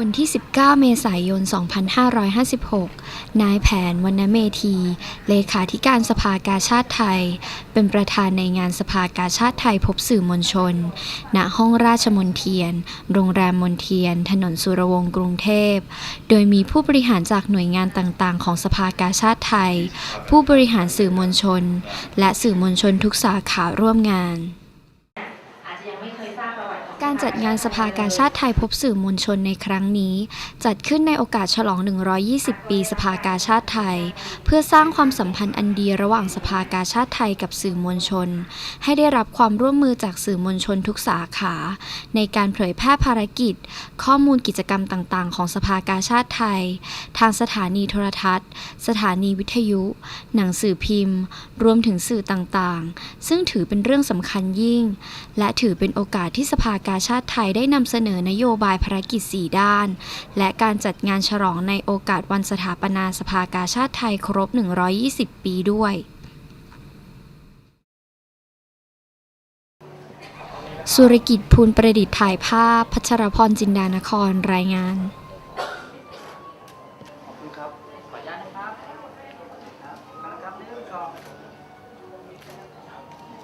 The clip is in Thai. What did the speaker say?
วันที่ 19 เมษายน 2556 นายแผนวรรณเมธี เลขาธิการสภากาชาติไทย เป็นประธานในงานสภากาชาติไทยพบสื่อมวลชน ณ ห้องราชมนเทียน โรงแรมมนเทียน ถนนสุรวงศ์กรุงเทพ โดยมีผู้บริหารจากหน่วยงานต่างๆ ของสภากาชาติไทย ผู้บริหารสื่อมวลชน และสื่อมวลชนทุกสาขาร่วมงาน การจัดงานสภากาชาติไทยพบสื่อมวลชนในครั้งนี้ จัดขึ้นในโอกาสฉลอง 120 ปีสภากาชาติไทย เพื่อสร้างความสัมพันธ์อันดีระหว่างสภากาชาติไทยกับสื่อมวลชน ให้ได้รับความร่วมมือจากสื่อมวลชนทุกสาขา ในการเผยแพร่ภารกิจ ข้อมูลกิจกรรมต่างๆ ของสภากาชาติไทย ทางสถานีโทรทัศน์ สถานีวิทยุ หนังสือพิมพ์ รวมถึงสื่อต่างๆ ซึ่งถือเป็นเรื่องสำคัญยิ่ง และถือเป็นโอกาสที่สภากาาชาติไทยได้นำเสนอนโยบายภารกิจ 4 ด้าน และการจัดงานฉลองในโอกาสวันสถาปนาสภากาชาติไทยครบ 120 ปีด้วยสุรกิจภูลประดิษฐ์ถ่ายภาพ พัชรพรจินดานครรายงานขอบคุณครับขออนุญาตนะครับครับเรื่องกอง